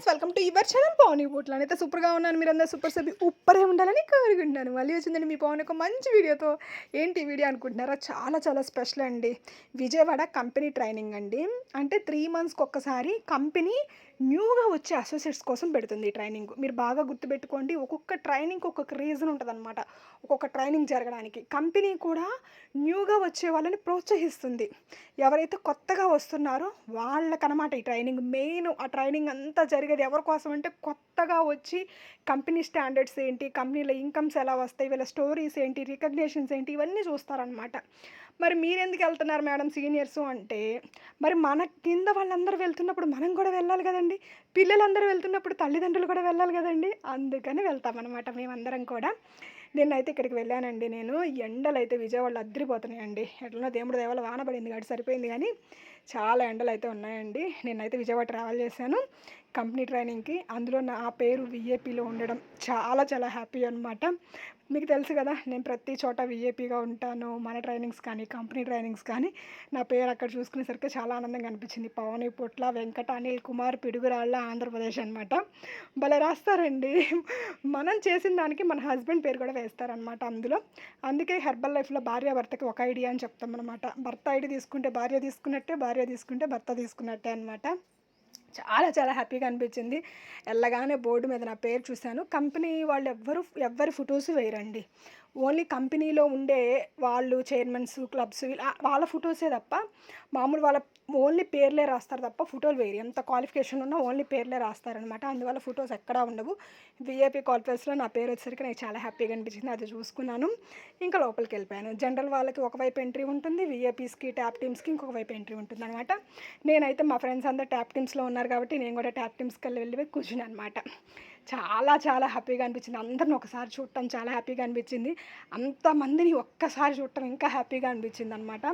Friends welcome to your channel Pavan బూట్లు. అయితే సూపర్గా ఉన్నాను. మీరు అందరూ సూపర్ సభ్యు ఉప్పరే ఉండాలని కోరుకుంటున్నాను. మళ్ళీ వచ్చిందండి మీ పవన్ ఒక మంచి వీడియోతో. ఏంటి వీడియో అనుకుంటున్నారా? చాలా చాలా స్పెషల్ అండి. విజయవాడ కంపెనీ ట్రైనింగ్ అండి. అంటే త్రీ మంత్స్కి ఒక్కసారి కంపెనీ న్యూగా వచ్చే అసోసియేట్స్ కోసం పెడుతుంది ఈ ట్రైనింగ్ మీరు బాగా గుర్తుపెట్టుకోండి ఒక్కొక్క ట్రైనింగ్ ఒక్కొక్క రీజన్ ఉంటుంది అనమాట ఒక్కొక్క ట్రైనింగ్ జరగడానికి. కంపెనీ కూడా న్యూగా వచ్చే వాళ్ళని ప్రోత్సహిస్తుంది. ఎవరైతే కొత్తగా వస్తున్నారో వాళ్ళకనమాట ఈ ట్రైనింగ్ మెయిన్ ఆ ట్రైనింగ్ అంతా జరిగేది ఎవరి కోసం అంటే కొత్తగా వచ్చి కంపెనీ స్టాండర్డ్స్ ఏంటి కంపెనీలో ఇన్కమ్స్ ఎలా వస్తాయి వీళ్ళ స్టోరీస్ ఏంటి రికగ్నేషన్స్ ఏంటి ఇవన్నీ చూస్తారనమాట మరి మీరెందుకు వెళ్తున్నారు మేడం సీనియర్స్ అంటే? మరి మన కింద వాళ్ళందరూ వెళ్తున్నప్పుడు మనం కూడా వెళ్ళాలి కదండి. పిల్లలందరూ వెళ్తున్నప్పుడు తల్లిదండ్రులు కూడా వెళ్ళాలి కదండి. అందుకని వెళ్తామన్నమాట మేమందరం కూడా. నిన్నైతే ఇక్కడికి వెళ్ళానండి నేను. ఎండలు అయితే విజయవాడలో అద్దరిపోతున్నాయండి ఎట్లనో దేవుడు దేవాల వాన పడింది కాబట్టి సరిపోయింది కానీ చాలా ఎండలు అయితే ఉన్నాయండి. నేనైతే విజయవాడ ట్రావెల్ చేశాను. కంపెనీ ట్రైనింగ్కి. అందులో నా పేరు విఏపీలో ఉండడం చాలా చాలా హ్యాపీ అనమాట మీకు తెలుసు కదా నేను ప్రతి చోట విఏపీగా ఉంటాను. మన ట్రైనింగ్స్ కానీ కంపెనీ ట్రైనింగ్స్ కానీ నా పేరు అక్కడ చూసుకునేసరికి చాలా ఆనందంగా అనిపించింది. పవని పుట్ల వెంకట అనిల్ కుమార్ పిడుగురాళ్ళ ఆంధ్రప్రదేశ్ అనమాట భలే రాస్తారండి. మనం చేసిన దానికి మన హస్బెండ్ పేరు కూడా వేస్తారనమాట అందులో. అందుకే హెర్బల్ లైఫ్లో భార్య భర్తకి ఒక ఐడియా అని చెప్తాం అనమాట భర్త ఐడి తీసుకుంటే భార్య తీసుకున్నట్టే భార్య తీసుకుంటే భర్త తీసుకున్నట్టే అనమాట చాలా చాలా హ్యాపీగా అనిపించింది. వెళ్ళగానే బోర్డు మీద నా పేరు చూశాను. కంపెనీ వాళ్ళు ఎవ్వరు ఎవ్వరి ఫొటోస్ వేయరండి. ఓన్లీ కంపెనీలో ఉండే వాళ్ళు చైర్మన్స్ క్లబ్స్ వాళ్ళ ఫొటోసే తప్ప మామూలు వాళ్ళ ఓన్లీ పేర్లే రాస్తారు తప్ప ఫోటోలు వేరు ఎంత క్వాలిఫికేషన్ ఉన్నా ఓన్లీ పేర్లే రాస్తారనమాట అందువల్ల ఫొటోస్ ఎక్కడా ఉండవు. విఐపీ క్వాలిఫైస్లో నా పేరు వచ్చేసరికి నాకు చాలా హ్యాపీగా అనిపించింది. అది చూసుకున్నాను. ఇంకా లోపలికి వెళ్ళిపోయాను. జనరల్ వాళ్ళకి ఒకవైపు ఎంట్రీ ఉంటుంది. విఐపీస్కి ట్యాప్ టీమ్స్కి ఇంకొక వైపు ఎంట్రీ ఉంటుంది అనమాట నేనైతే మా ఫ్రెండ్స్ అందరు ట్యాప్ టీమ్స్లో ఉన్నారు. కాబట్టి నేను కూడా ట్యాప్ టీమ్స్కి వెళ్ళి వెళ్ళి కూర్చుని అనమాట చాలా చాలా హ్యాపీగా అనిపించింది. అందరిని ఒకసారి చూడటం చాలా హ్యాపీగా అనిపించింది. అంతమందిని ఒక్కసారి చూడటం ఇంకా హ్యాపీగా అనిపించింది అనమాట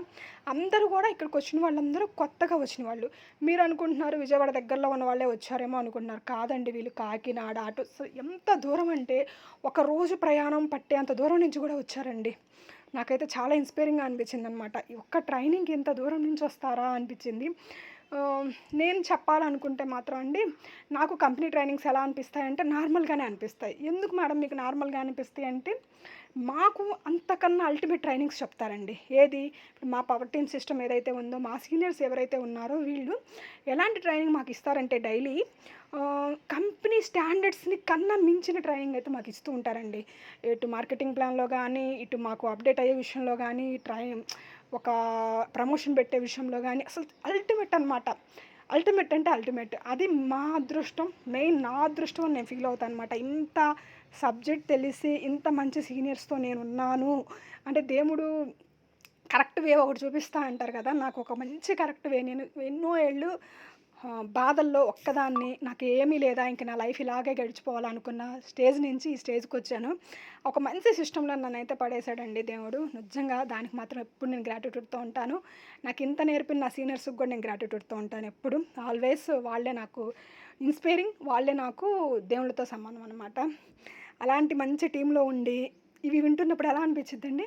అందరూ కూడా ఇక్కడికి వచ్చిన వాళ్ళందరూ కొత్తగా వచ్చిన వాళ్ళు. మీరు అనుకుంటున్నారు విజయవాడ దగ్గరలో ఉన్న వాళ్ళే వచ్చారేమో అనుకుంటున్నారు. కాదండి వీళ్ళు కాకినాడ అటు ఎంత దూరం అంటే ఒక రోజు ప్రయాణం పట్టే అంత దూరం నుంచి కూడా వచ్చారండి. నాకైతే చాలా ఇన్స్పైరింగ్గా అనిపించింది అనమాట ఒక్క ట్రైనింగ్కి ఎంత దూరం నుంచి వస్తారా అనిపించింది. నేను చెప్పాలనుకుంటే మాత్రం అండి నాకు కంపెనీ ట్రైనింగ్స్ ఎలా అనిపిస్తాయంటే నార్మల్గానే అనిపిస్తాయి. ఎందుకు మేడం మీకు నార్మల్గా అనిపిస్తాయి అంటే మాకు అంతకన్నా అల్టిమేట్ ట్రైనింగ్స్ చెప్తారండి. ఏది? ఇప్పుడు మా పవర్ టీమ్ సిస్టమ్ ఏదైతే ఉందో మా సీనియర్స్ ఎవరైతే ఉన్నారో వీళ్ళు ఎలాంటి ట్రైనింగ్ మాకు ఇస్తారంటే డైలీ కంపెనీ స్టాండర్డ్స్ని కన్నా మించిన ట్రైనింగ్ అయితే మాకు ఇస్తూ ఉంటారండి. ఇటు మార్కెటింగ్ ప్లాన్లో కానీ ఇటు మాకు అప్డేట్ అయ్యే విషయంలో కానీ ట్రై ఒక ప్రమోషన్ పెట్టే విషయంలో కానీ అసలు అల్టిమేట్ అనమాట అల్టిమేట్ అంటే అల్టిమేట్ అది మా అదృష్టం మెయిన్ నా అదృష్టం అని నేను ఫీల్ అవుతాను అనమాట ఇంత సబ్జెక్ట్ తెలిసి ఇంత మంచి సీనియర్స్తో నేను ఉన్నాను. అంటే దేవుడు కరెక్ట్ వే ఒకటి చూపిస్తా అంటారు కదా నాకు ఒక మంచి కరెక్ట్ వే నేను ఎన్నో ఏళ్ళు బాధల్లో ఒక్కదాన్ని నాకు ఏమీ లేదా ఇంక నా లైఫ్ ఇలాగే గడిచిపోవాలనుకున్న స్టేజ్ నుంచి ఈ స్టేజ్కి వచ్చాను. ఒక మంచి సిస్టంలో నన్ను అయితే పడేశాడండి దేవుడు. నిజంగా దానికి మాత్రం ఎప్పుడు నేను గ్రాటిట్యూడ్తో ఉంటాను. నాకు ఇంత నేర్పిన నా సీనియర్స్కి కూడా నేను గ్రాటిట్యూడ్తో ఉంటాను ఎప్పుడు. ఆల్వేస్ వాళ్ళే నాకు ఇన్స్పైరింగ్ వాళ్ళే నాకు దేవుళ్ళతో సమానం అనమాట అలాంటి మంచి టీంలో ఉండి ఇవి వింటున్నప్పుడు ఎలా అనిపించిద్దండి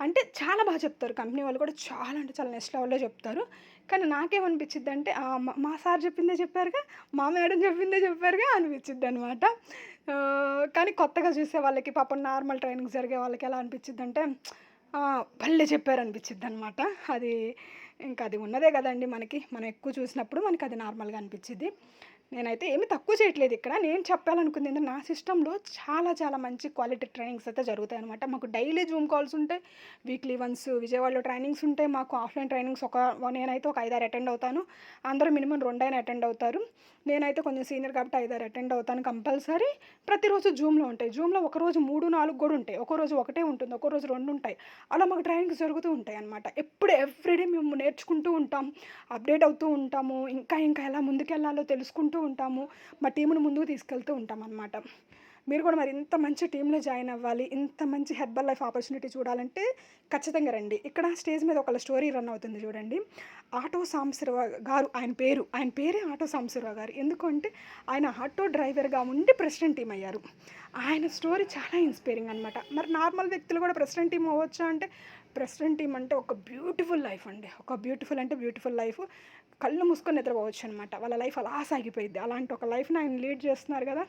అంటే చాలా బాగా చెప్తారు. కంపెనీ వాళ్ళు కూడా చాలా అంటే చాలా నెక్స్ట్ లెవెల్లో చెప్తారు. కానీ నాకేమనిపించింది అంటే మా- సార్ చెప్పిందే చెప్పారుగా మా మేడం చెప్పిందే చెప్పారుగా అనిపించింది అనమాట కానీ కొత్తగా చూసే వాళ్ళకి పాపం నార్మల్ ట్రైనింగ్ జరిగే వాళ్ళకి ఎలా అనిపించింది అంటే భలే చెప్పారు అనిపించింది అనమాట అది ఇంకా అది ఉన్నదే కదండి మనకి. మనం ఎక్కువ చూసినప్పుడు మనకి అది నార్మల్గా అనిపించింది నేనైతే ఏమి తక్కువ చేయట్లేదు ఇక్కడ. నేను చెప్పాలనుకుంది ఏంటంటే నా సిస్టంలో చాలా చాలా మంచి క్వాలిటీ ట్రైనింగ్స్ అయితే జరుగుతాయి అనమాట మాకు డైలీ జూమ్ కాల్స్ ఉంటాయి వీక్లీ వన్స్ విజయవాడలో ట్రైనింగ్స్ ఉంటాయి మాకు ఆఫ్లైన్ ట్రైనింగ్స్ ఒక నేనైతే ఒక ఐదారు అటెండ్ అవుతాను. అందరూ మినిమం రెండైనా అటెండ్ అవుతారు. నేనైతే కొంచెం సీనియర్ కాబట్టి ఐదారు అటెండ్ అవుతాను కంపల్సరీ. ప్రతిరోజు జూమ్లో ఉంటాయి. జూమ్లో ఒకరోజు మూడు నాలుగు కూడా ఉంటాయి. ఒక రోజు ఒకటే ఉంటుంది. ఒక రోజు రెండు ఉంటాయి. అలా మాకు ట్రైనింగ్స్ జరుగుతూ ఉంటాయి అనమాట ఎప్పుడు ఎవ్రీడే మేము నేర్చుకుంటూ ఉంటాం. అప్డేట్ అవుతూ ఉంటాము. ఇంకా ఇంకా ఎలా ముందుకెళ్ళాలో తెలుసుకుంటూ ఉంటాము మా టీమును ముందుకు తీసుకెళ్తూ ఉంటాం అనమాట మీరు కూడా మరి ఇంత మంచి టీంలో జాయిన్ అవ్వాలి ఇంత మంచి హెర్బల్ లైఫ్ ఆపర్చునిటీ చూడాలంటే ఖచ్చితంగా రండి. ఇక్కడ స్టేజ్ మీద ఒక స్టోరీ రన్ అవుతుంది చూడండి. ఆటో సాంబశివరావు గారు ఆయన పేరు ఆయన పేరే ఆటో సాంబశివరావు గారు. ఎందుకంటే ఆయన ఆటో డ్రైవర్గా ఉండి ప్రెసిడెంట్ టీం అయ్యారు. ఆయన స్టోరీ చాలా ఇన్స్పైరింగ్ అనమాట మరి నార్మల్ వ్యక్తులు కూడా ప్రెసిడెంట్ టీం అవ్వచ్చా అంటే ప్రెసిడెంట్ టీం అంటే ఒక బ్యూటిఫుల్ లైఫ్ అండి. ఒక బ్యూటిఫుల్ అంటే బ్యూటిఫుల్ లైఫ్. కళ్ళు మూసుకొని నిద్రపోవచ్చు అనమాట వాళ్ళ లైఫ్ అలా సాగిపోయింది అలాంటి ఒక లైఫ్ని ఆయన లీడ్ చేస్తున్నారు కదా.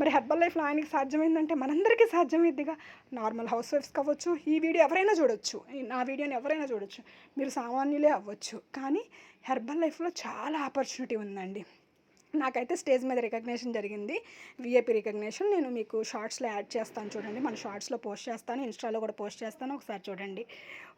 మరి హెర్బల్ లైఫ్లో ఆయనకి సాధ్యమైందంటే మనందరికీ సాధ్యమైద్దిగా. నార్మల్ హౌస్ వైఫ్స్ కావచ్చు ఈ వీడియో ఎవరైనా చూడొచ్చు. నా వీడియోని ఎవరైనా చూడొచ్చు. మీరు సామాన్యులే అవ్వచ్చు. కానీ హెర్బల్ లైఫ్లో చాలా ఆపర్చునిటీ ఉందండి. నాకైతే స్టేజ్ మీద రికగ్నేషన్ జరిగింది. VIP recognition. నేను మీకు షార్ట్స్లో యాడ్ చేస్తాను చూడండి. మన షార్ట్స్లో పోస్ట్ చేస్తాను. ఇన్స్టాలో కూడా పోస్ట్ చేస్తాను. ఒకసారి చూడండి.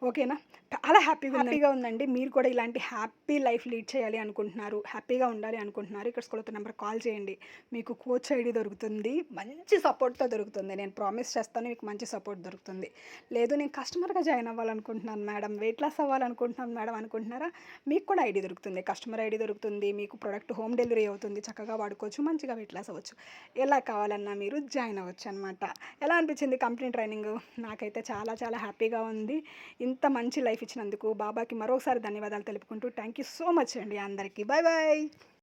ఓకేనా? చాలా హ్యాపీగా హ్యాపీగా ఉందండి. మీరు కూడా ఇలాంటి హ్యాపీ లైఫ్ లీడ్ చేయాలి అనుకుంటున్నారు. హ్యాపీగా ఉండాలి అనుకుంటున్నారు. ఇక్కడ స్కూల్ నెంబర్ కాల్ చేయండి. మీకు కోచ్ ఐడి దొరుకుతుంది. మంచి సపోర్ట్తో దొరుకుతుంది. నేను ప్రామిస్ చేస్తాను. మీకు మంచి సపోర్ట్ దొరుకుతుంది. లేదు నేను కస్టమర్గా జాయిన్ అవ్వాలనుకుంటున్నాను మేడం. వెయిట్ లాస్ అవ్వాలనుకుంటున్నాను మేడం అనుకుంటున్నారా? మీకు కూడా ఐడి దొరుకుతుంది. కస్టమర్ ఐడి దొరుకుతుంది. మీకు ప్రొడక్ట్ హోమ్ డెలివరీ అవుతుంది. చక్కగా వాడుకోవచ్చు మంచిగా వెయిట్ లాస్ అవ్వచ్చు. ఎలా కావాలన్నా మీరు జాయిన్ అవ్వచ్చు అనమాట ఎలా అనిపించింది కంపెనీ ట్రైనింగ్? నాకైతే చాలా చాలా హ్యాపీగా ఉంది. ఇంత మంచి లైఫ్ ఇచ్చినందుకు బాబాకి మరోసారి ధన్యవాదాలు తెలుపుకుంటూ థ్యాంక్ యూ సో మచ్ అండి అందరికీ. Bye bye